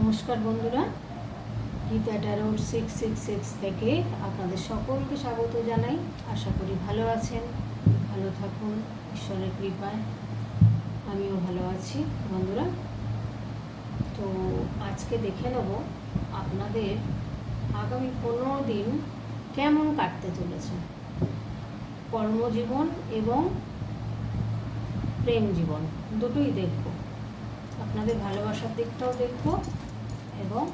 নমস্কার বন্ধুরা, গীতা ট্যারোর সিক্স সিক্স সিক্স থেকে আপনাদের সকলকে স্বাগত জানাই। আশা করি ভালো আছেন, ভালো থাকুন, ঈশ্বরের কৃপায়। আমিও ভালো আছি বন্ধুরা। তো আজকে দেখে নেব আপনাদের আগামী পনেরো দিন কেমন কাটতে চলেছে। কর্মজীবন এবং প্রেম জীবন, দুটোই দেখব। আপনাদের ভালোবাসার দিকটাও দেখব। এবং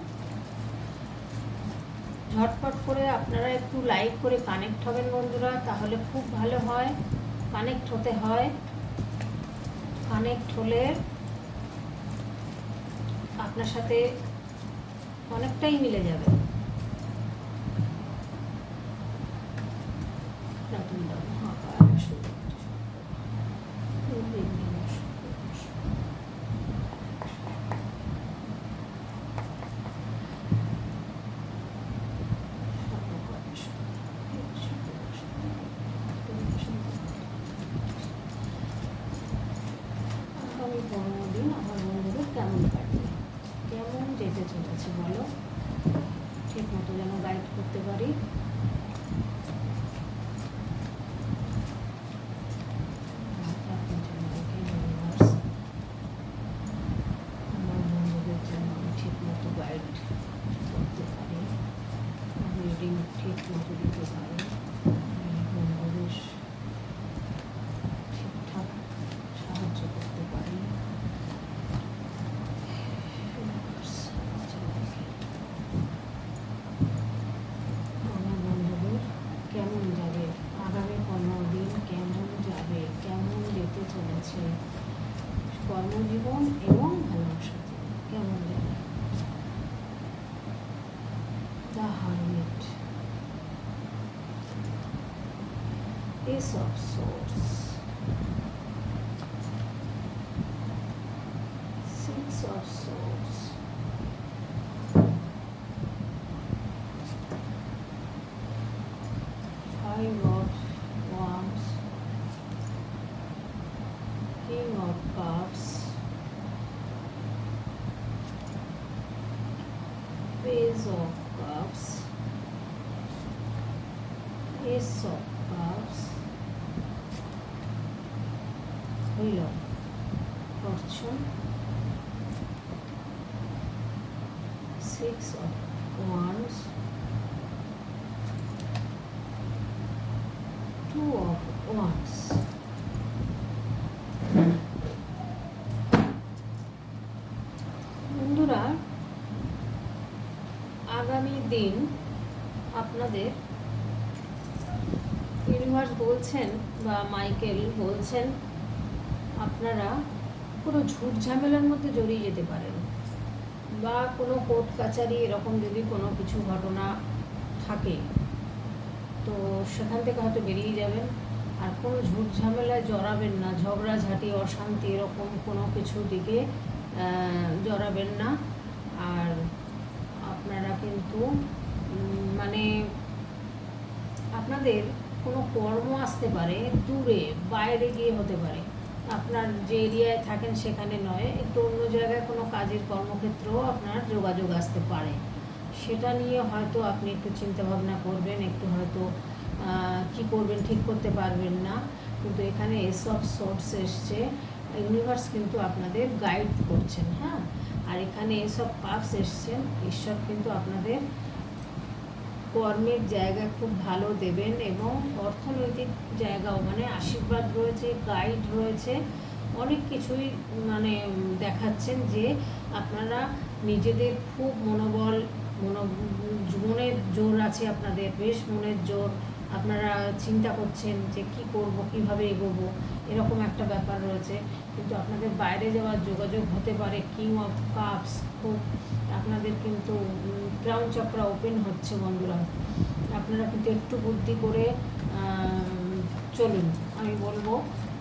ঝটপট করে আপনারা একটু লাইক করে কানেক্ট হবেন বন্ধুরা, তাহলে খুব ভালো হয়। কানেক্ট হতে হয়। কানেক্ট হলে আপনার সাথে অনেকটাই মিলে যাবে। দিন আপনাদের ইউনিভার্স বলছেন বা মাইকেল বলছেন, আপনারা কোনো ঝুট ঝামেলার মধ্যে জড়িয়ে যেতে পারেন বা কোনো কোর্ট কাচারি এরকম যদি কোনো কিছু ঘটনা থাকে, তো সেখান থেকে হয়তো বেরিয়ে যাবেন। আর কোনো ঝুট ঝামেলায় জড়াবেন না, ঝগড়াঝাটি, অশান্তি এরকম কোনো কিছু দিকে জড়াবেন না। কিন্তু মানে আপনাদের কোনো কর্ম আসতে পারে, দূরে, বাইরে গিয়ে হতে পারে। আপনার যে এরিয়ায় থাকেন সেখানে নয়, একটু অন্য জায়গায় কোনো কাজের কর্মক্ষেত্রেও আপনার যোগাযোগ আসতে পারে। সেটা নিয়ে হয়তো আপনি একটু চিন্তা ভাবনা করবেন, একটু হয়তো কি করবেন, ঠিক করতে পারবেন না। কিন্তু এখানে এসব সোর্স এসছে ইউনিভার্স কিন্তু আপনাদের গাইড করছেন হ্যাঁ? আর এখানে এসব কাপস এসছেন ঈশ্বর কিন্তু আপনাদের কর্মের জায়গা খুব ভালো দেবেন এবং অর্থনৈতিক জায়গাও মানে আশীর্বাদ রয়েছে গাইড রয়েছে, অনেক কিছুই মানে দেখাচ্ছেন যে আপনারা নিজেদের খুব মনোবল, মনো মনের জোর আছে আপনাদের, বেশ মনের জোর। আপনারা চিন্তা করছেন যে কি করব, কীভাবে এগোবো, এরকম একটা ব্যাপার রয়েছে। কিন্তু আপনাদের বাইরে যাওয়ার যোগাযোগ হতে পারে কিং অফ কাপস খুব আপনাদের কিন্তু ক্রাউন চক্র ওপেন হচ্ছে বন্ধুরা। আপনারা কিন্তু একটু বুদ্ধি করে চলুন, আমি বলব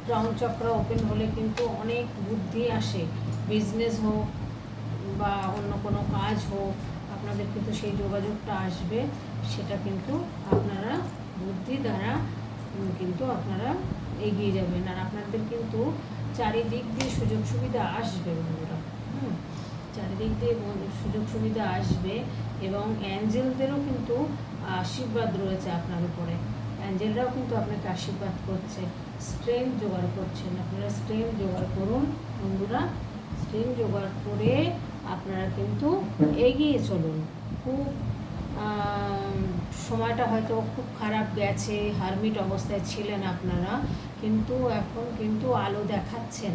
ক্রাউন চক্র ওপেন হলে কিন্তু অনেক বুদ্ধি আসে। বিজনেস হোক বা অন্য কোনো কাজ হোক, আপনাদের কিন্তু সেই যোগাযোগটা আসবে, সেটা কিন্তু আপনারা বুদ্ধি দ্বারা কিন্তু আপনারা এগিয়ে যাবেন। আর আপনাদের কিন্তু চারিদিক দিয়ে সুযোগ সুবিধা আসবে বন্ধুরা। হুম, চারিদিক দিয়ে সুযোগ সুবিধা আসবে এবং অ্যাঞ্জেলদেরও কিন্তু আশীর্বাদ রয়েছে আপনার উপরে। অ্যাঞ্জেলরাও কিন্তু আপনাকে আশীর্বাদ করছে। স্ট্রেন জোগাড় করছেন। আপনারা স্ট্রেন জোগাড় করুন বন্ধুরা। স্ট্রেংথ জোগাড় করে আপনারা কিন্তু এগিয়ে চলুন। খুব সময়টা হয়তো খুব খারাপ গেছে, হারমিট অবস্থায় ছিলেন আপনারা, কিন্তু এখন কিন্তু আলো দেখাচ্ছেন,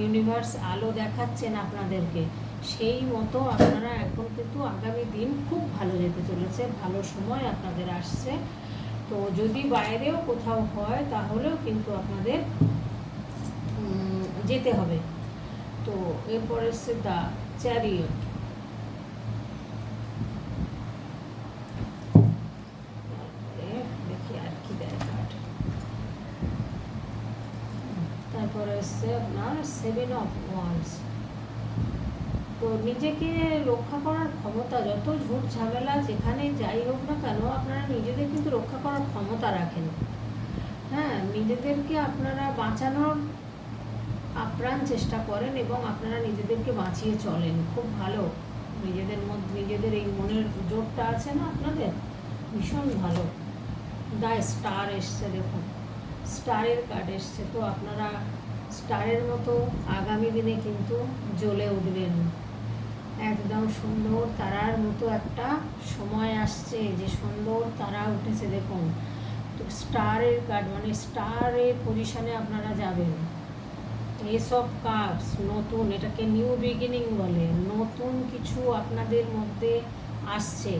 ইউনিভার্স আলো দেখাচ্ছেন আপনাদেরকে। সেই মতো আপনারা এখন কিন্তু আগামী দিন খুব ভালো যেতে চলেছে, ভালো সময় আপনাদের আসছে। তো যদি বাইরেও কোথাও হয়, তাহলেও কিন্তু আপনাদের যেতে হবে। তো এরপর এসছে দ্য চ্যারিয়ট দেখি আর কি দেয় কার্ড তারপরে এসছে আপনার সেভেন অফ ওয়ান্স তো নিজেকে রক্ষা করার ক্ষমতা, যত ঝুট ঝামেলা যেখানে যাই হোক না কেন, আপনারা নিজেদের কিন্তু রক্ষা করার ক্ষমতা রাখেন। হ্যাঁ নিজেদেরকে আপনারা বাঁচানোর আপ্রাণ চেষ্টা করেন এবং আপনারা নিজেদেরকে বাঁচিয়ে চলেন। খুব ভালো। নিজেদের মধ্যে, নিজেদের এই মনের জোরটা আছে না আপনাদের? ভীষণ ভালো। দা স্টার এসছে দেখুন। স্টারের কার্ড এসছে। তো আপনারা স্টারের মতো আগামী দিনে কিন্তু জ্বলে উঠবেন। একদম সুন্দর তারার মতো একটা সময় আসছে যে সুন্দর তারা উঠেছে, দেখুন। তো স্টারের কার্ড মানে স্টারের পজিশনে আপনারা যাবেন। এসব কাপস নতুন, এটাকে নিউ বিগিনিং বলে। নতুন কিছু আপনাদের মধ্যে আসছে।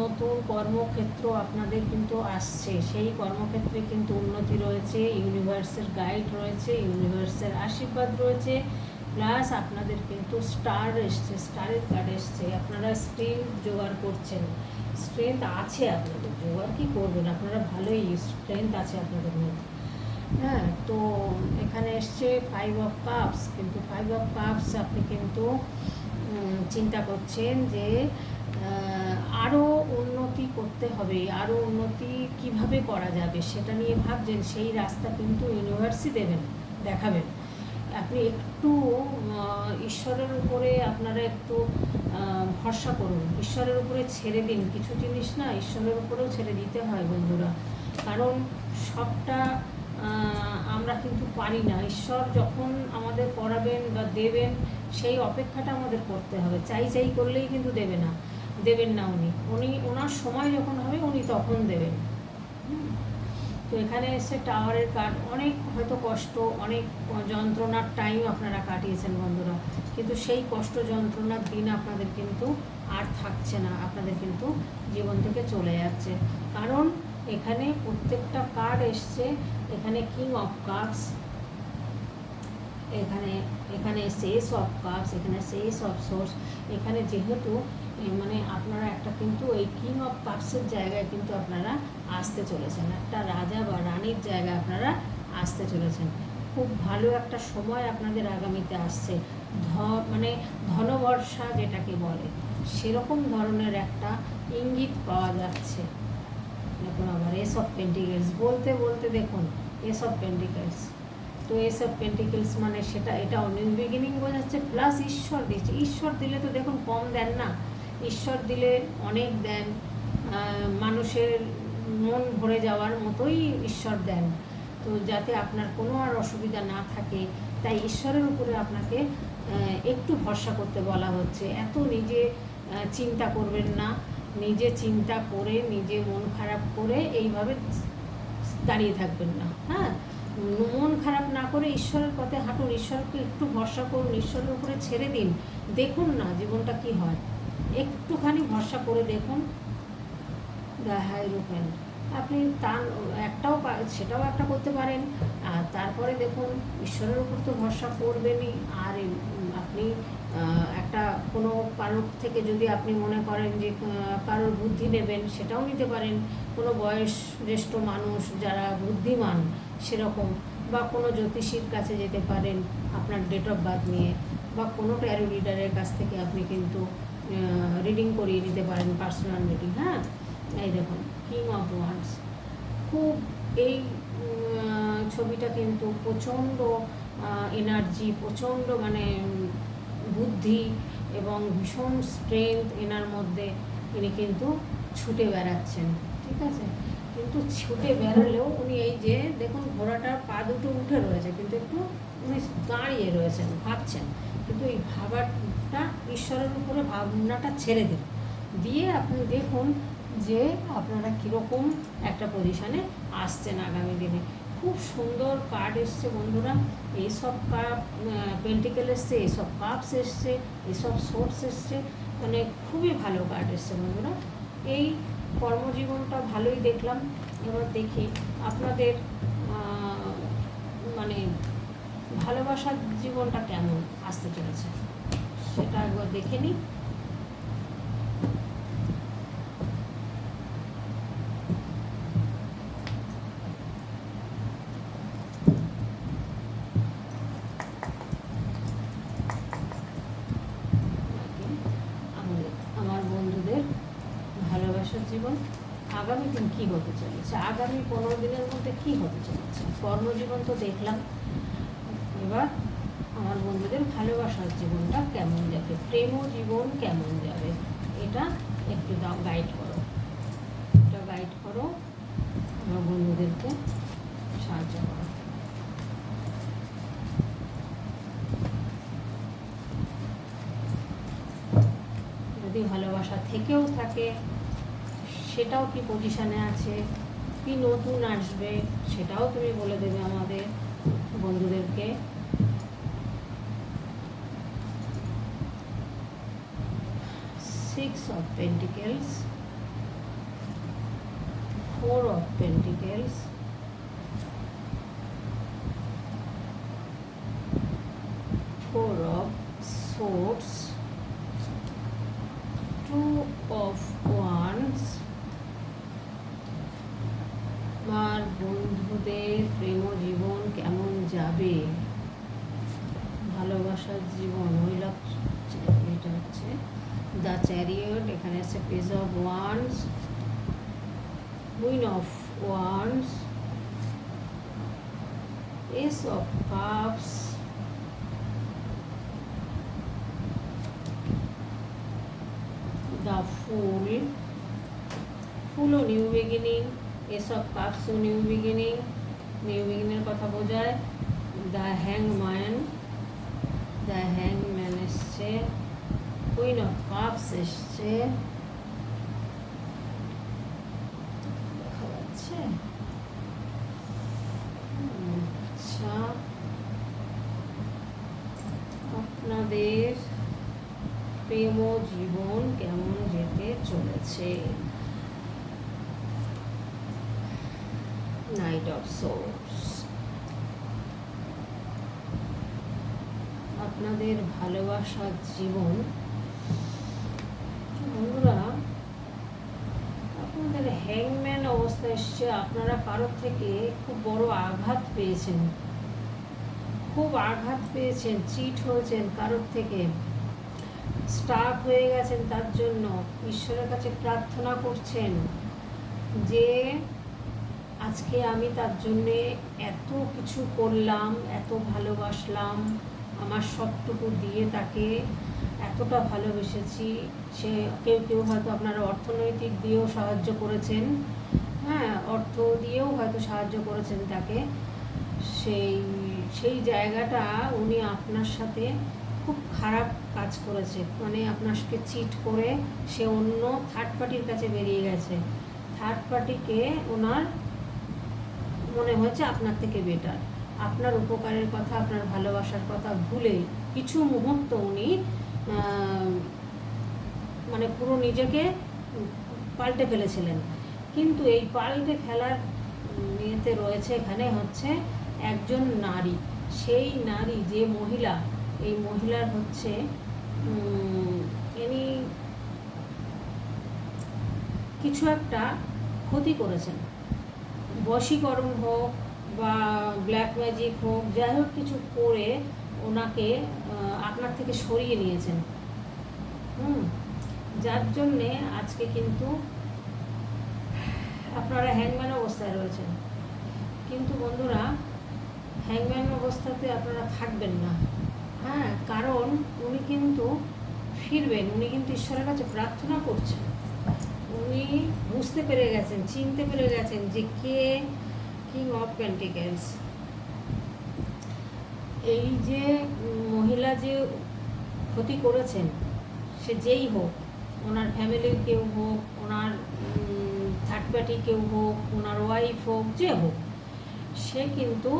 নতুন কর্মক্ষেত্র আপনাদের কিন্তু আসছে। সেই কর্মক্ষেত্রে কিন্তু উন্নতি রয়েছে ইউনিভার্সের গাইড রয়েছে ইউনিভার্সের আশীর্বাদ রয়েছে প্লাস আপনাদের কিন্তু স্টার এসছে স্টারের কার্ড এসছে। আপনারা স্ট্রেংথ জোগাড় করছেন। স্ট্রেংথ আছে আপনাদের, জোগাড় কি করবেন? আপনারা ভালোই স্ট্রেংথ আছে আপনাদের মধ্যে। হ্যাঁ তো এখানে এসছে ফাইভ অফ কাপস কিন্তু ফাইভ অফ কাপস আপনি কিন্তু চিন্তা করছেন যে আরও উন্নতি করতে হবে আরও উন্নতি কীভাবে করা যাবে সেটা নিয়ে ভাবছেন, সেই রাস্তা কিন্তু ইউনিভার্সই দেবেন, দেখাবেন। আপনি একটু ঈশ্বরের উপরে আপনারা একটু ভরসা করুন। ঈশ্বরের উপরে ছেড়ে দিন, কিছু জিনিস না ঈশ্বরের উপরেও ছেড়ে দিতে হয় বন্ধুরা। কারণ সবটা আমরা কিন্তু পারি না। ঈশ্বর যখন আমাদের করাবেন বা দেবেন, সেই অপেক্ষাটা আমাদের করতে হবে। চাই চাই করলেই কিন্তু দেবে না। দেবেন না উনি। উনি, ওনার সময় যখন হবে, উনি তখন দেবেন। তো এখানে এসে টাওয়ারের কাঠ, অনেক হয়তো কষ্ট, অনেক যন্ত্রণার টাইম আপনারা কাটিয়েছেন বন্ধুরা। কিন্তু সেই কষ্ট, যন্ত্রণার দিন আপনাদের কিন্তু আর থাকছে না। আপনাদের কিন্তু জীবন থেকে চলে যাচ্ছে। কারণ এখানে প্রত্যেকটা কার্ড এসছে। এখানে কিং অফ কাপস এখানে এখানে শেষ অফ কাপস এখানে শেষ অফ সোর্স এখানে যেহেতু মানে আপনারা একটা কিন্তু এই কিং অফ কাপসের জায়গায় কিন্তু আপনারা আসতে চলেছেন। একটা রাজা বা রানীর জায়গায় আপনারা আসতে চলেছেন। খুব ভালো একটা সময় আপনাদের আগামীতে আসছে। ধ মানে ধনবর্ষা যেটাকে বলে, সেরকম ধরনের একটা ইঙ্গিত পাওয়া যাচ্ছে। দেখুন আবার এসব পেন্টিকেলস বলতে বলতে দেখুন এসব পেন্টিকেলস তো এসব পেন্টিকেলস মানে সেটা, এটা নিউ বিগিনিং বোঝাচ্ছে প্লাস ঈশ্বর দিচ্ছে। ঈশ্বর দিলে তো দেখুন কম দেন না। ঈশ্বর দিলে অনেক দেন মানুষের মন ভরে যাওয়ার মতোই ঈশ্বর দেন। তো যাতে আপনার কোনো আর অসুবিধা না থাকে, তাই ঈশ্বরের উপরে আপনাকে একটু ভরসা করতে বলা হচ্ছে। এত নিজে চিন্তা করবেন না। নিজে চিন্তা করে, নিজে মন খারাপ করে এইভাবে দাঁড়িয়ে থাকবেন না। হ্যাঁ? মন খারাপ না করে ঈশ্বরের পথে হাঁটুন। ঈশ্বরকে একটু ভরসা করুন। ঈশ্বরের উপরে ছেড়ে দিন। দেখুন না জীবনটা কি হয়। একটুখানি ভরসা করে দেখুন। দ্য হাইরোপেন আপনি তার একটাও সেটাও একটা করতে পারেন। আর তারপরে দেখুন, ঈশ্বরের উপর তো ভরসা করবেনই। আর আপনি একটা কোনো কারোর থেকে যদি আপনি মনে করেন যে কারোর বুদ্ধি নেবেন, সেটাও নিতে পারেন। কোনো বয়স জ্যেষ্ঠ মানুষ যারা বুদ্ধিমান, সেরকম। বা কোনো জ্যোতিষীর কাছে যেতে পারেন আপনার ডেট অফ বার্থ নিয়ে। বা কোনো ট্যারো লিডারের কাছ থেকে আপনি কিন্তু রিডিং করিয়ে নিতে পারেন পার্সোনাল রিডিং হ্যাঁ? এই দেখুন কিং অফ ওয়ান্স খুব এই ছবিটা কিন্তু প্রচণ্ড এনার্জি প্রচণ্ড মানে বুদ্ধি এবং ভীষণ স্ট্রেংথ এনার মধ্যে ইনি কিন্তু ছুটে বেড়াচ্ছেন, ঠিক আছে? কিন্তু ছুটে বেড়ালেও উনি এই যে, দেখুন ঘোড়াটার পা দুটো উঠে রয়েছে, কিন্তু একটু উনি দাঁড়িয়ে রয়েছেন, ভাবছেন। কিন্তু এই ভাবাটা ঈশ্বরের উপরে ভাবনাটা ছেড়ে দিন দিয়ে আপনি দেখুন যে আপনারা কীরকম একটা পজিশানে আসছেন আগামী দিনে। খুব সুন্দর কার্ড এসছে বন্ধুরা। এইসব কাপ পেন্টিকেল এসছে এইসব কাপস এসছে এইসব সোর্স এসছে। মানে খুবই ভালো কার্ড এসছে বন্ধুরা। এই কর্মজীবনটা ভালোই দেখলাম। এবার দেখি আপনাদের মানে ভালোবাসার জীবনটা কেমন আসতে চলেছে। সেটা একবার দেখে নিই। জীবন আগামী দিন কী হতে চলেছে? আগামী পনেরো দিনের মধ্যে কী হতে চলেছে? কর্মজীবন তো দেখলাম। এবার বন্ধুদের ভালোবাসার জীবনটা কেমন যাবে? প্রেম জীবন কেমন যাবে? এটা একটু দাও গাইড করো। এটা গাইড করো আমার বন্ধুদেরকে সাহায্য করো। যদি ভালোবাসা থেকেও থাকে, সেটাও কি পজিশানে আছে? কি নতুন আসবে? সেটাও তুমি বলে দেবে আমাদের বন্ধুদেরকে। six of pentacles four of pentacles four of swords ace of cups the fool ফুলও নিউ বিগিনিং এসব কাপসও নিউ বিগিনিং নিউ বিগিনের কথা বোঝায়। দ্য হ্যাংম্যান দ্য হ্যাংম্যান এসছে। কুইন অফ কাপস এসছে দেখা যাচ্ছে আচ্ছা আপনাদের প্রেম ও জীবন কেমন যেতে চলেছে নাইট অফ সোর্স আপনাদের ভালোবাসার জীবন, বন্ধুরা, আপনাদের হ্যাংম্যান অবস্থা এসছে। আপনারা কারোর থেকে খুব বড় আঘাত পেয়েছেন। খুব আঘাত পেয়েছেন চিট হয়েছেন কারোর থেকে। স্টাক হয়ে গেছেন তার জন্য। ঈশ্বরের কাছে প্রার্থনা করছেন যে, আজকে আমি তার জন্যে এত কিছু করলাম, এত ভালোবাসলাম, আমার সবটুকু দিয়ে তাকে এতটা ভালোবেসেছি। সে, কেউ কেউ হয়তো আপনারা অর্থনৈতিক দিয়েও সাহায্য করেছেন। হ্যাঁ অর্থ দিয়েও হয়তো সাহায্য করেছেন তাকে। সেই সেই জায়গাটা উনি আপনার সাথে খুব খারাপ কাজ করেছে। মানে আপনাকে চিট করে সে অন্য থার্ড পার্টির কাছে বেরিয়ে গেছে। থার্ড পার্টিকে ওনার মনে হয়েছে আপনার থেকে বেটার আপনার উপকারের কথা, আপনার ভালোবাসার কথা ভুলে কিছু মুহূর্ত উনি মানে পুরো নিজেকে পাল্টে ফেলেছিলেন। কিন্তু এই পাল্টে ফেলার ইয়েতে রয়েছে এখানে হচ্ছে একজন নারী। সেই নারী যে মহিলা এই মহিলার হচ্ছে ইনি কিছু একটা ক্ষতি করেছেন। বশীকরণ হোক বা ব্ল্যাক ম্যাজিক হোক, যাই হোক কিছু করে ওনাকে আপনার থেকে সরিয়ে নিয়েছেন। হুম, যার জন্যে আজকে কিন্তু আপনারা হ্যাংম্যান অবস্থায় রয়েছেন। কিন্তু বন্ধুরা হ্যাংম্যান অবস্থাতে আপনারা থাকবেন না। হ্যাঁ কারণ উনি কিন্তু ফিরবেন, উনি কিন্তু ঈশ্বরের কাছে প্রার্থনা করছেন। উনি বুঝতে পেরে গেছেন, চিনতে পেরে গেছেন যে কে কিং অফ পেন্টিকেলস এই যে মহিলা যে ক্ষতি করেছেন, সে যেই হোক, ওনার ফ্যামিলির কেউ হোক, ওনার থার্ড পার্টি কেউ হোক, ওনার ওয়াইফ হোক, যে হোক, সে কিন্তু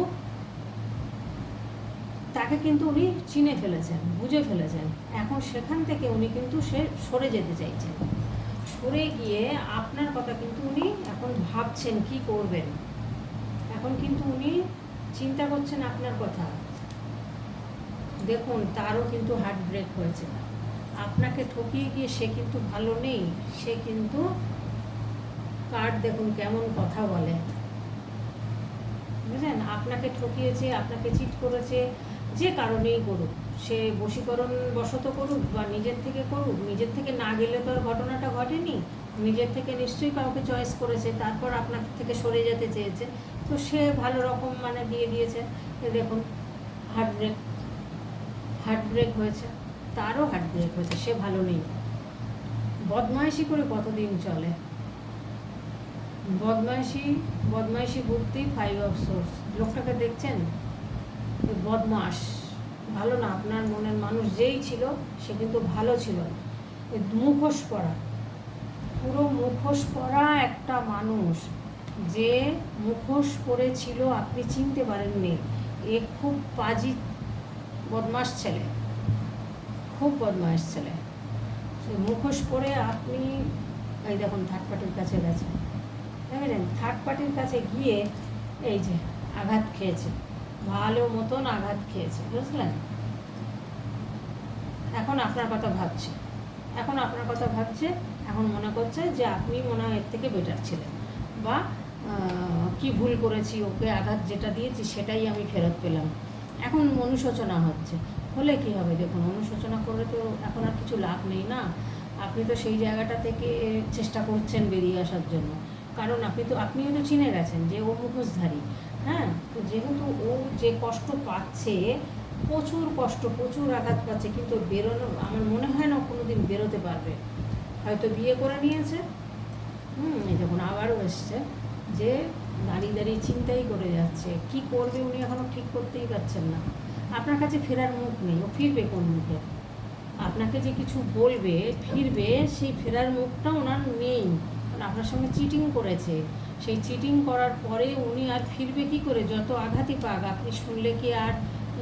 তাকে কিন্তু উনি চিনে ফেলেছেন, বুঝে ফেলেছেন। এখন সেখান থেকে উনি কিন্তু সে সরে যেতে চাইছেন সরে গিয়ে আপনার কথা কিন্তু উনি এখন ভাবছেন কি করবেন। এখন কিন্তু উনি চিন্তা করছেন আপনার কথা। দেখুন, তারও কিন্তু হার্ট ব্রেক হয়েছে। আপনাকে ঠকিয়ে গিয়ে সে কিন্তু ভালো নেই। সে কিন্তু কার্ড দেখুন কেমন কথা বলে। বুঝলেন? আপনাকে ঠকিয়েছে, আপনাকে চিট করেছে যে কারণেই করুক, সে বশীকরণ বশত করুক বা নিজের থেকে করুক, নিজের থেকে না গেলে তো আর ঘটনাটা ঘটেনি, নিজের থেকে নিশ্চয়ই কাউকে চয়েস করেছে, তারপর আপনার থেকে সরে যেতে চেয়েছে, তো সে ভালো রকম মানে দিয়ে দিয়েছে। দেখুন হার্ট ব্রেক হার্ট ব্রেক হয়েছে, তারও হার্ট ব্রেক হয়েছে, সে ভালো নেই। বদমাইশি করে কতদিন চলে? বদমাইশি বদমাইশি বুদ্ধি ফাইভ অফ সোর্স লোকটাকে দেখছেন? বদমাস ভালো না, আপনার মনের মানুষ যেই ছিল, সে কিন্তু ভালো ছিল। মুখোশ পরা। পুরো মুখোশ পরা একটা মানুষ যে মুখোশ পরেছিল, আপনি চিনতে পারেননি। এ খুব পাজি বদমাস ছেলে। খুব বদমাস ছেলে। মুখোশ পরে আপনি, এই দেখুন থার্ড পার্টির কাছে গেছে। দেখেছেন? থার্ড পার্টির কাছে গিয়ে এই যে আঘাত খেয়েছে। ভালো মতন আঘাত খেয়েছে, বুঝলেন? এখন আপনার কথা ভাবছে। এখন আপনার কথা ভাবছে, এখন মনে করছে যে আপনি মনে হয় এর থেকে বেটার ছিলেন। বা কি ভুল করেছি, ওকে আঘাত যেটা দিয়েছি সেটাই আমি ফেরত পেলাম। এখন অনুশোচনা হচ্ছে। হলে কি হবে? দেখুন অনুশোচনা করে তো এখন আর কিছু লাভ নেই না? আপনি তো সেই জায়গাটা থেকে চেষ্টা করছেন বেরিয়ে আসার জন্য। কারণ আপনি তো, আপনিও তো চিনে গেছেন যে ও মুখোশধারী। হ্যাঁ তো যেহেতু ও যে কষ্ট পাচ্ছে, প্রচুর কষ্ট, প্রচুর আঘাত পাচ্ছে, কিন্তু বেরোনো, আমার মনে হয় না কোনো দিন বেরোতে পারবে। হয়তো বিয়ে করে নিয়েছে। হুম দেখুন আবারও এসছে যে দাঁড়িয়ে দাঁড়িয়ে চিন্তাই করে যাচ্ছে, কি করবে উনি এখনও ঠিক করতেই পারছেন না। আপনার কাছে ফেরার মুখ নেই, ও ফিরবে কোন মুখে? আপনাকে যে কিছু বলবে, ফিরবে, সেই ফেরার মুখটা ওনার নেই। আপনার সঙ্গে চিটিং করেছে। সেই চিটিং করার পরে উনি আর ফিরবে কি করে? যত আঘাতই পাক, আপনি শুনলে কি আর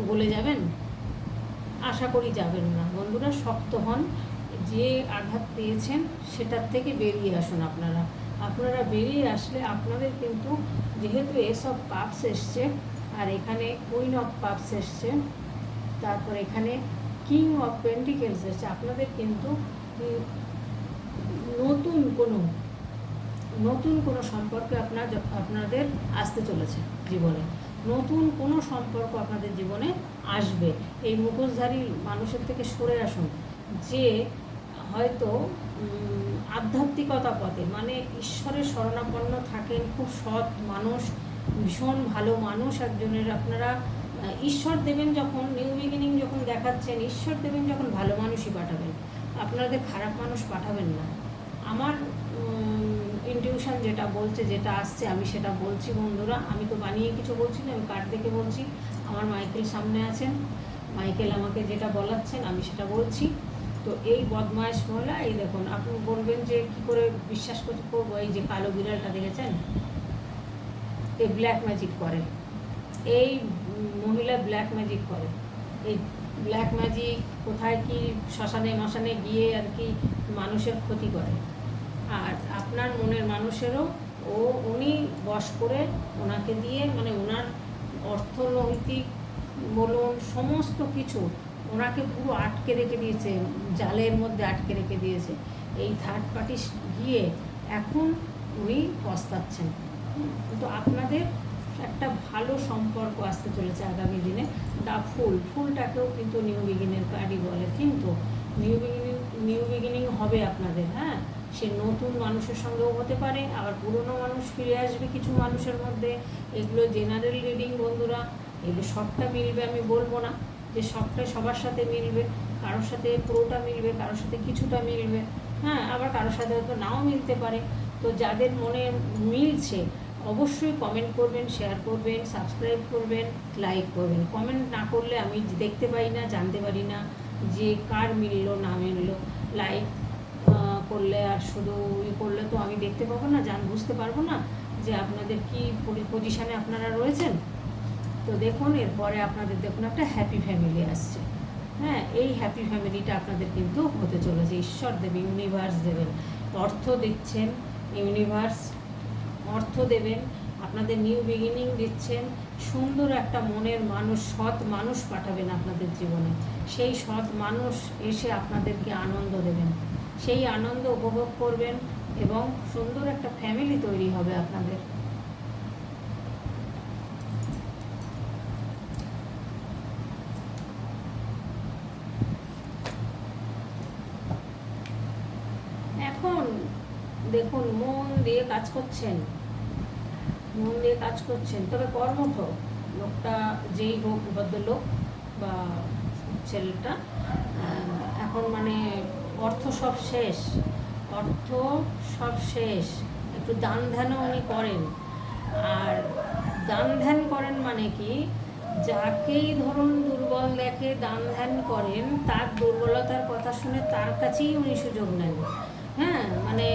গলে যাবেন? আশা করি যাবেন না। বন্ধুরা, শক্ত হন। যে আঘাত পেয়েছেন, সেটার থেকে বেরিয়ে আসুন আপনারা। আপনারা বেরিয়ে আসলে আপনাদের কিন্তু যেহেতু এসব পাপস এসছে, আর এখানে কুইন অফ পাপস এসছে, তারপর এখানে কিং অফ পেন্টিকেলস এসছে, আপনাদের কিন্তু নতুন কোনো নতুন কোনো সম্পর্কে আপনার আপনাদের আসতে চলেছে জীবনে। নতুন কোনো সম্পর্ক আপনাদের জীবনে আসবে। এই মুখোশধারী মানুষের থেকে সরে আসুন। যে হয়তো আধ্যাত্মিকতা পথে মানে ঈশ্বরের শরণাপন্ন থাকেন, খুব সৎ মানুষ, ভীষণ ভালো মানুষ একজনের। আপনারা ঈশ্বর দেবেন যখন নিউ বিগিনিং যখন দেখাচ্ছেন, ঈশ্বর দেবেন যখন ভালো মানুষই পাঠাবেন। আপনাদের খারাপ মানুষ পাঠাবেন না। আমার ইনটিউশন যেটা বলছে, যেটা আসছে, আমি সেটা বলছি, বন্ধুরা। আমি তো বানিয়ে কিছু বলছি না, আমি কার্ড দেখে বলছি। আমার মাইকেল সামনে আছেন। মাইকেল আমাকে যেটা বলাচ্ছেন, আমি সেটা বলছি। তো এই বদমাইশ মহিলা, এই দেখুন, আপনি বলবেন যে কি করে বিশ্বাস করব? এই যে কালো বিড়ালটা দেখেছেন? এই ব্ল্যাক ম্যাজিক করে। এই মহিলা ব্ল্যাক ম্যাজিক করে। এই ব্ল্যাক ম্যাজিক কোথায় কি শ্মশানে মশানে গিয়ে আর কি মানুষের ক্ষতি করে। আর আপনার মনের মানুষেরও, ও উনি বশ করে ওনাকে দিয়ে মানে ওনার অর্থনৈতিক বলুন, সমস্ত কিছু ওনাকে পুরো আটকে রেখে দিয়েছে, জালের মধ্যে আটকে রেখে দিয়েছে। এই থার্ড পার্টি গিয়ে এখন উনি পস্তাচ্ছেন। কিন্তু আপনাদের একটা ভালো সম্পর্ক আসতে চলেছে আগামী দিনে। দা ফুল, ফুলটাকেও কিন্তু নিউ বিগিনের কার্ডই বলে। কিন্তু নিউ বিগিনিং নিউ বিগিনিং হবে আপনাদের হ্যাঁ? সে নতুন মানুষের সঙ্গেও হতে পারে, আবার পুরনো মানুষ ফিরে আসবে কিছু মানুষের মধ্যে। এগুলো জেনারেল রিডিং বন্ধুরা, এগুলো সবটা মিলবে আমি বলব না যে সবটাই সবার সাথে মিলবে, কারোর সাথে পুরোটা মিলবে, কারোর সাথে কিছুটা মিলবে। হ্যাঁ আবার কারোর সাথে হয়তো নাও মিলতে পারে। তো যাদের মনে মিলছে, অবশ্যই কমেন্ট করবেন শেয়ার করবেন সাবস্ক্রাইব করবেন লাইক করবেন। কমেন্ট না করলে আমি দেখতে পাই না, জানতে পারি না যে কার মিললো, না মিললো। লাইক করলে আর শুধু ই করলে তো আমি দেখতে পাবো না, জান, বুঝতে পারব না যে আপনাদের কি পজিশানে আপনারা রয়েছেন। তো দেখুন, এরপরে আপনাদের, দেখুন একটা হ্যাপি ফ্যামিলি আসছে। হ্যাঁ এই হ্যাপি ফ্যামিলিটা আপনাদের কিন্তু হতে চলেছে। ঈশ্বর দেবে ইউনিভার্স দেবেন। অর্থ দিচ্ছেন ইউনিভার্স অর্থ দেবেন। আপনাদের নিউ বিগিনিং দিচ্ছেন। সুন্দর একটা মনের মানুষ, সৎ মানুষ পাঠাবেন আপনাদের জীবনে। সেই সৎ মানুষ এসে আপনাদেরকে আনন্দ দেবেন। সেই আনন্দ উপভোগ করবেন এবং সুন্দর একটা ফ্যামিলি তৈরি হবে আপনাদের। এখন দেখুন, মন দিয়ে কাজ করছেন। মন দিয়ে কাজ করছেন। তবে কর্মঠ লোকটা যেই হোক, ভদ্রলোক বা ছেলেটা এখন মানে অর্থ সব শেষ। অর্থ সব শেষ। একটু দান ধ্যানও উনি করেন। আর দান ধ্যান করেন মানে কি? যাকেই ধরুন দুর্বল দেখে দান ধ্যান করেন, তার দুর্বলতার কথা শুনে তার কাছেই উনি সুযোগ নেন। হ্যাঁ মানে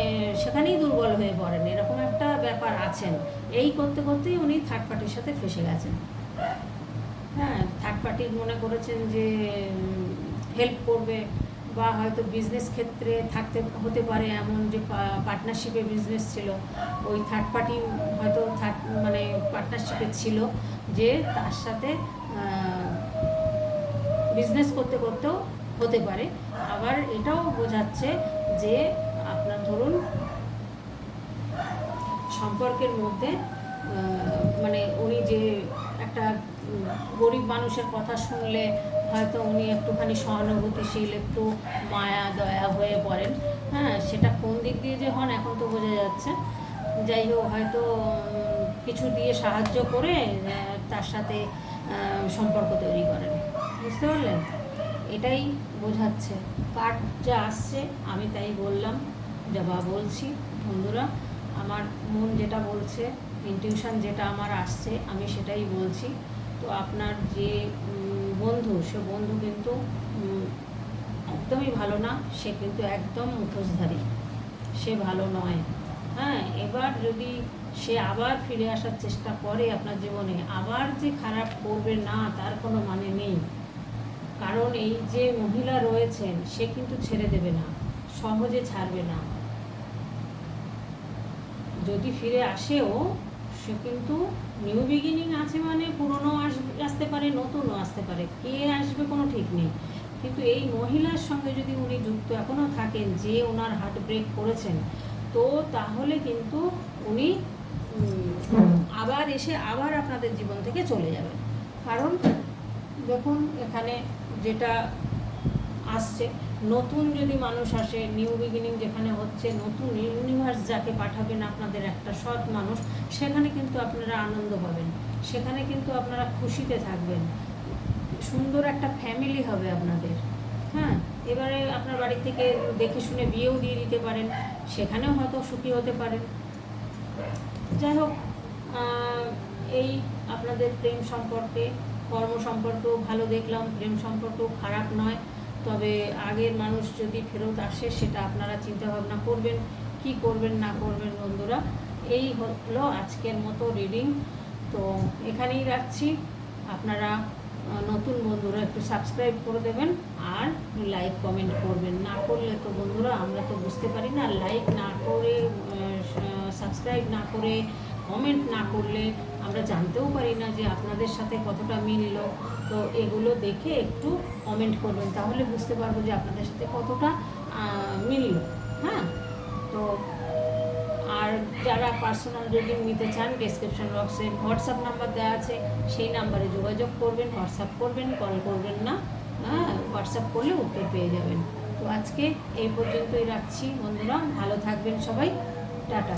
সেখানেই দুর্বল হয়ে পড়েন। এরকম একটা ব্যাপার আছেন। এই করতে করতেই উনি থার্ড পার্টির সাথে ফেসে গেছেন। হ্যাঁ থার্ড পার্টি মনে করেছেন যে হেল্প করবে। বা হয়তো বিজনেস ক্ষেত্রে থাকতে, হতে পারে এমন যে পার্টনারশিপে বিজনেস ছিল, ওই থার্ড পার্টি হয়তো থার্ড মানে পার্টনারশিপে ছিল যে তার সাথে বিজনেস করতে, করতেও হতে পারে। আবার এটাও বোঝাচ্ছে যে আপনার ধরুন, সম্পর্কের মধ্যে মানে উনি যে একটা গরিব মানুষের কথা শুনলে হয়তো উনি একটুখানি সহানুভূতিশীল, একটু মায়া, দয়া হয়ে পড়েন। হ্যাঁ সেটা কোন দিক দিয়ে যে হন এখন তো বোঝা যাচ্ছে। যাই হোক, হয়তো কিছু দিয়ে সাহায্য করে তার সাথে সম্পর্ক তৈরি করেন। বুঝতে পারলেন? এটাই বোঝাচ্ছে। কার্ড যা আসছে, আমি তাই বললাম, যা বা বলছি। বন্ধুরা, আমার মন যেটা বলছে ইনটিউশন যেটা আমার আসছে, আমি সেটাই বলছি। তো আপনার যে বন্ধু, সে বন্ধু কিন্তু একদমই ভালো না, সে কিন্তু একদম মুখোশধারী। সে ভালো নয়। হ্যাঁ এবার যদি সে আবার ফিরে আসার চেষ্টা করে আপনার জীবনে, আবার যে খারাপ করবে না, তার কোনো মানে নেই। কারণ এই যে মহিলা রয়েছেন, সে কিন্তু ছেড়ে দেবে না, সহজে ছাড়বে না। যদি ফিরে আসেও সে কিন্তু নিউ বিগিনিং আছে মানে পুরনো আসতে পারে, নতুনও আসতে পারে। কে আসবে কোনো ঠিক নেই। কিন্তু এই মহিলার সঙ্গে যদি উনি যুক্ত এখনও থাকেন, যে ওনার হার্ট ব্রেক করেছেন, তো তাহলে কিন্তু উনি আবার এসে আবার আপনাদের জীবন থেকে চলে যাবেন। কারণ দেখুন, এখানে যেটা আসছে নতুন যদি মানুষ আসে নিউ বিগিনিং যেখানে হচ্ছে, নতুন ইউনিভার্স যাকে পাঠাবেন আপনাদের একটা সৎ মানুষ, সেখানে কিন্তু আপনারা আনন্দ পাবেন। সেখানে কিন্তু আপনারা খুশিতে থাকবেন। সুন্দর একটা ফ্যামিলি হবে আপনাদের। হ্যাঁ? এবারে আপনার বাড়ি থেকে দেখে শুনে বিয়েও দিয়ে দিতে পারেন। সেখানেও হয়তো সুখী হতে পারেন। যাই হোক এই আপনাদের প্রেম সম্পর্কে, কর্ম সম্পর্কেও ভালো দেখলাম। প্রেম সম্পর্কেও খারাপ নয়। তবে আগের মানুষ যদি ফেরত আসে, সেটা আপনারা চিন্তা ভাবনা করবেন, কি করবেন, না করবেন বন্ধুরা। এই হলো আজকের মতো রিডিং তো এখানেই রাখছি। আপনারা নতুন বন্ধুরা একটু সাবস্ক্রাইব করে দেবেন আর লাইক কমেন্ট করবেন। না করলে তো বন্ধুরা আমরা তো বুঝতে পারি না। লাইক না করে সাবস্ক্রাইব না করে কমেন্ট না করলে আমরা জানতেও পারি না যে আপনাদের সাথে কতটা মিলল তো এগুলো দেখে একটু কমেন্ট করবেন, তাহলে বুঝতে পারব যে আপনাদের সাথে কতটা মিলল হ্যাঁ? তো আর যারা পার্সোনাল রিডিং নিতে চান ডেসক্রিপশন বক্সে হোয়াটসঅ্যাপ নাম্বার দেওয়া আছে, সেই নাম্বারে যোগাযোগ করবেন হোয়াটসঅ্যাপ করবেন কল করবেন না। হ্যাঁ? হোয়াটসঅ্যাপ করলে উত্তর পেয়ে যাবেন। তো আজকে এই পর্যন্তই রাখছি বন্ধুরা, ভালো থাকবেন সবাই। টাটা।